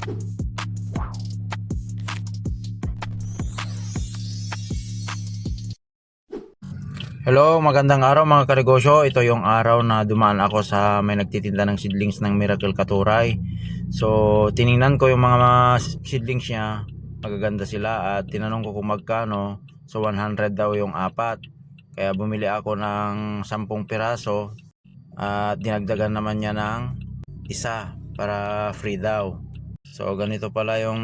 Hello, magandang araw mga kanegosyo. Ito yung araw na dumaan ako sa may nagtitinda ng seedlings ng Miracle Katuray. So, tiningnan ko yung mga seedlings niya. Magaganda sila at tinanong ko kung magkano. So, 100 daw yung apat. Kaya bumili ako ng 10 piraso at dinagdagan naman niya ng isa para free daw. So, ganito pala yung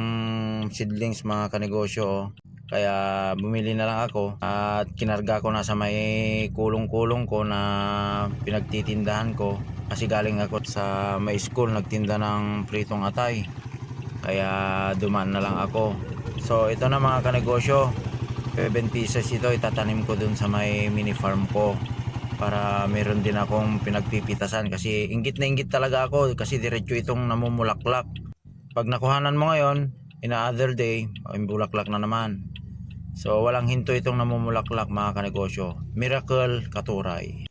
seedlings mga kanegosyo. oh. Kaya bumili na lang ako at kinarga ko na sa may kulong-kulong ko na pinagtitindahan ko kasi galing ako sa may school nagtinda ng pritong atay. Kaya dumaan na lang ako. So ito na mga kanegosyo. 7 pieces ito itatanim ko dun sa may mini farm ko para meron din akong pinagpipitasan kasi inggit na inggit talaga ako kasi diretso itong namumulaklak. Pag nakuhanan mo ngayon, in a other day, ay bulaklak na naman. So walang hinto itong namumulaklak mga kanegosyo. Miracle Katuray.